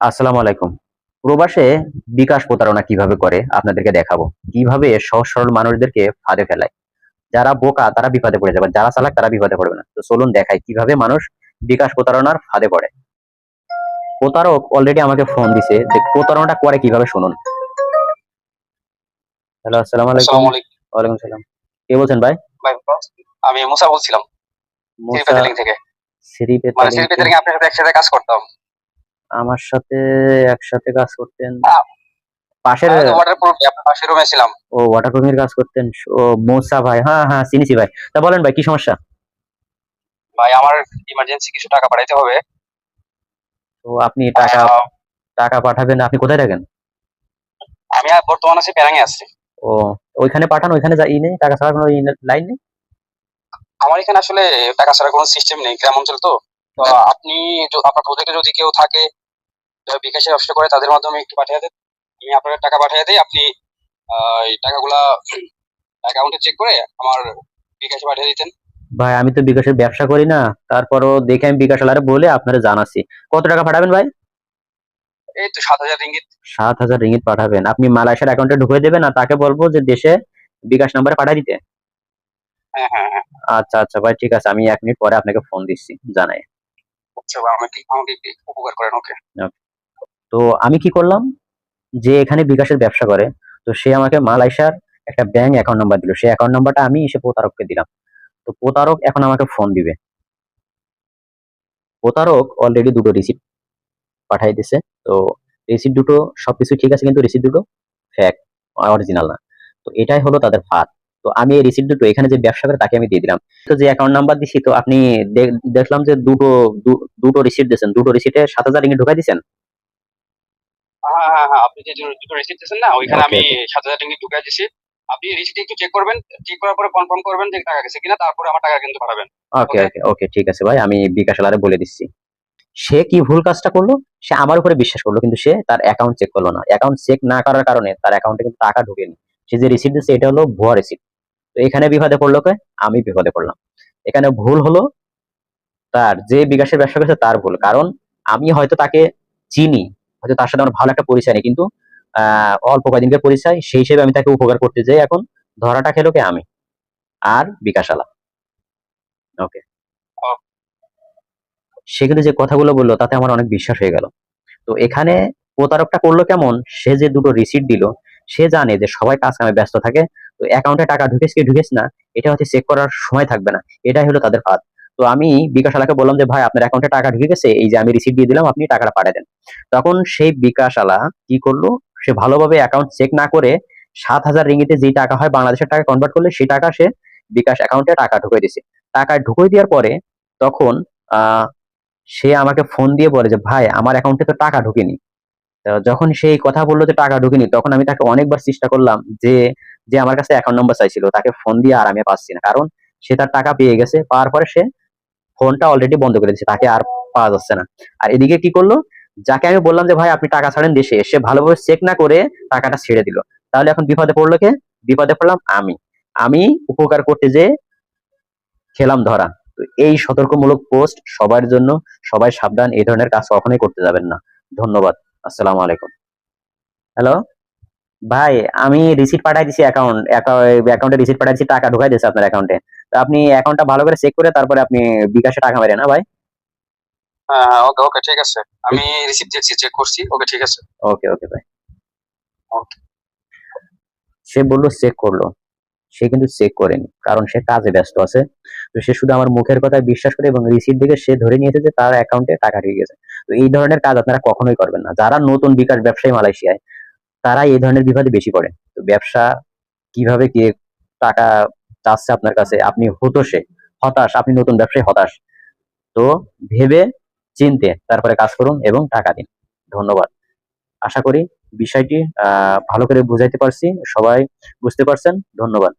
আসসালামু আলাইকুম। প্রবাসে বিকাশ প্রতারণা কীভাবে করে আপনাদেরকে দেখাবো। কীভাবে সহজ সরল মানুষদেরকে ফাঁদে ফেলায়। যারা বোকা তারা বিপদে পড়ে যাবে যারা চালাক তারা বিপদে পড়বে না। তো চলুন দেখাই কীভাবে মানুষ বিকাশ প্রতারণার ফাঁদে পড়ে। প্রতারক অলরেডি আমাকে ফোন দিছে যে প্রতারণাটা করে কীভাবে শুনুন। হ্যালো আসসালামু আলাইকুম। ওয়ালাইকুম সালাম। কে বলছেন ভাই? ভাই আমি মুসা বলছিলাম। মুসা থেকে। মানে আপনার সাথে একসাথে কাজ করতাম। আমার সাথে একসাথে কাজ করতেন। পাশের রুমে ছিলাম। ও ওয়াটার প্রুফিং কাজ করতেন ও মৌসা ভাই। হ্যাঁ হ্যাঁ চিনিছি ভাই। তা বলেন ভাই কি সমস্যা? ভাই আমার ইমার্জেন্সি কিছু টাকা পাঠাইতে হবে। তো আপনি টাকা টাকা পাঠাবেন আপনি কোথায় থাকেন? আমি বর্তমান আছি প্যারাঙে আছি। ও ওইখানে পাঠান ওইখানে যাই নেই টাকা ছাড়া কোনো লাইন নেই আমার এখানে আসলে টাকা ছাড়া কোনো সিস্টেম নেই গ্রাম অঞ্চল তো। আপনি আপনার প্রজেক্টে যদি কেউ থাকে বিকাশে ব্যবসা করে তাদের মাধ্যমে একটু পাঠিয়ে দেন। আমি আপনার টাকা পাঠিয়ে দিই। আপনি এই টাকাগুলা অ্যাকাউন্টে চেক করে আমার বিকাশে পাঠিয়ে দিতেন। ভাই আমি তো বিকাশের ব্যবসা করি না। তারপরও দেখে আমি বিকাশ আলারে বলে আপনারা জানাচ্ছি। কত টাকা পাঠাবেন ভাই? এই তো সাত হাজার রিঙ্গিত। সাত হাজার রিঙ্গিত পাঠাবেন। আপনি মালয়েশিয়ার অ্যাকাউন্টে ঢুকিয়ে দেবেন আর তাকে বলব যে দেশে বিকাশ নাম্বারে পাঠিয়ে দিতে। হ্যাঁ হ্যাঁ হ্যাঁ। আচ্ছা আচ্ছা ভাই ঠিক আছে। আমি এক মিনিট পরে আপনাকে ফোন দিচ্ছি জানাই। আচ্ছা ভাই, আমাকে আমাকে উপকার করেন ওকে। ওকে। তো আমি কি করলাম? যে এখানে বিকাশের ব্যবসা করে, তো সে আমাকে মালয়েশিয়ার একটা ব্যাংক অ্যাকাউন্ট নাম্বার দিল। সেই অ্যাকাউন্ট নাম্বারটা আমি এসে প্রতারককে দিলাম। তো প্রতারক এখন আমাকে ফোন দিবে। প্রতারক অলরেডি দুটো রিসিপ্ট পাঠাই দিছে। তো রিসিপ্ট দুটো, সবকিছু ঠিক আছে কিন্তু রিসিপ্ট দুটো ফ্যাক অরিজিনাল না। তো এটাই হলো তাদের ফাঁদ তো আমি এই রিসিপ্ট দুটো, এখানে যে ব্যবসা করে তাকে আমি দিয়ে দিলাম। তো যে অ্যাকাউন্ট নাম্বার দিছি, তো আপনি দেখলাম যে দুটো দুটো রিসিপ্ট দিয়েছেন দুটো রিসিপ্টে সাত হাজার ঢুকাই দিয়েছেন হ্যাঁ হ্যাঁ হ্যাঁ আপনি যে দুটো- রিসিপ্ট দিয়েছেন না ওইখানে আমি সাত হাজার টাকা ঢুকাই দিছি আপনি রিসিপ্ট একটু চেক করবেন চেক করার পরে কনফার্ম করবেন যে টাকা গেছে কিনা তারপরে আমার টাকা কিন্তু পাঠাবেন। ওকে ওকে ওকে ঠিক আছে ভাই আমি বিকাশ আলারে বলে দিচ্ছি। সে কি ভুল কাজটা করল? সে আমার উপরে বিশ্বাস করল কিন্তু সে তার অ্যাকাউন্ট চেক করল না। অ্যাকাউন্ট চেক না করার কারণে তার অ্যাকাউন্টে কিন্তু টাকা ঢুকেনি। সে যে রিসিপ্ট দিচ্ছে এটা হলো ভুয়া রিসিপ্ট তো এখানে বিপদে পড়ল কে? আমি বিপদে পড়লাম। এখানে ভুল হলো তার যে বিকাশের ব্যবসা করছে তার ভুল। কারণ আমি হয়তো তাকে চিনি হয়তো তার সাথে আমার ভালো একটা পরিচয় নেই, কিন্তু অল্প কয়েকদিনকার পরিচয়, সেই হিসেবে আমি তাকে উপকার করতে যাই এখন। ধরাটা খেলো কে? আমি। আর বিকাশ আলা ওকে। সে কিন্তু যে কথাগুলো বলল, তাতে আমার অনেক বিশ্বাস হয়ে গেল। তো এখানে প্রতারকটা করল কেমন? সে যে দুটো রিসিট দিল, সে জানে যে সবাই কাজ কামে ব্যস্ত থাকে। তো অ্যাকাউন্টে টাকা ঢুকেছে কি ঢুকেছে না, এটা হচ্ছে চেক করার সময় থাকবে না। এটাই হলো তাদের ফাঁদ। তো আমি বিকাশ আলাকে বললাম যে, ভাই, আপনার অ্যাকাউন্টে টাকা ঢুকে গেছে, এই যে আমি রিসিট দিয়ে দিলাম, আপনি টাকাটা পাঠিয়ে দেন। তখন সেই বিকাশ আলা কি করল? সে ভালোভাবে অ্যাকাউন্ট চেক না করে সাত হাজার রিঙ্গিতে যে টাকা হয় বাংলাদেশের টাকা কনভার্ট করলে, সেই টাকা সে বিকাশ অ্যাকাউন্টে টাকা ঢুকিয়ে দিছে টাকা ঢুকিয়ে দেওয়ার পরে তখন সে আমাকে ফোন দিয়ে বলে যে, ভাই, আমার অ্যাকাউন্টে তো টাকা ঢুকেনি। যখন সেই কথা বলল যে, টাকা ঢুকেনি, তখন আমি তাকে অনেকবার চেষ্টা করলাম যে যে আমার কাছে অ্যাকাউন্ট নাম্বার চাইছিল, তাকে ফোন দিয়ে আর আমি পাচ্ছি না। কারণ সে তার টাকা পেয়ে গেছে। পাওয়ার পরে সে ফোনটা অলরেডি বন্ধ করে দিয়েছে, তাকে আর পাওয়া যাচ্ছে না। আর এদিকে কি করল? যাকে আমি বললাম যে, ভাই, আপনি টাকা ছাড়েন দেশে। সে ভালোভাবে চেক না করে টাকাটা ছেড়ে দিল। তাহলে এখন বিপদে পড়ল কে? বিপদে পড়লাম আমি। আমি উপকার করতে যে খেলাম ধরা। তো এই সতর্কমূলক পোস্ট সবার জন্য, সবাই সাবধান, এই ধরনের কাজ কখনোই করতে যাবেন না। ধন্যবাদ। আসসালামু আলাইকুম। হ্যালো ভাই, আমি রিসিট পাঠাই দিছি অ্যাকাউন্ট অ্যাকাউন্টে রিসিট পাঠাই দিছি, টাকা ঢুকাই দিয়েছে আপনার অ্যাকাউন্টে আপনি অ্যাকাউন্টটা ভালো করে চেক করে তারপরে আপনি বিকাশে টাকা মেরেন না ভাই? হ্যাঁ হ্যাঁ ওকে ওকে ঠিক আছে। আমি রিসিপ্ট দিয়েছি চেক করছি ওকে ঠিক আছে। ওকে ওকে ভাই। সে বলল চেক করল। সে কিন্তু চেক করেনি কারণ সে কাজে ব্যস্ত আছে। তো সে শুধু আমার মুখের কথায় বিশ্বাস করে এবং রিসিট দিকে সে ধরে নিয়েছে যে তার অ্যাকাউন্টে টাকা ঢুকে গেছে। তো এই ধরনের কাজ আপনারা কখনোই করবেন না। যারা নতুন বিকাশ ব্যবসায়ী মালয়েশিয়ায় তারা এই ধরনের বিপদে বেশি পড়ে। তো ব্যবসা কীভাবে কে টাকা চাচ্ছে আপনার কাছে, আপনি হতোষে হতাশ, আপনি নতুন ব্যবসায়ী, হতাশ। তো ভেবে চিনতে তারপরে কাজ করুন এবং টাকা দিন। ধন্যবাদ। আশা করি বিষয়টি ভালো করে বুঝাইতে পারছি, সবাই বুঝতে পারছেন। ধন্যবাদ।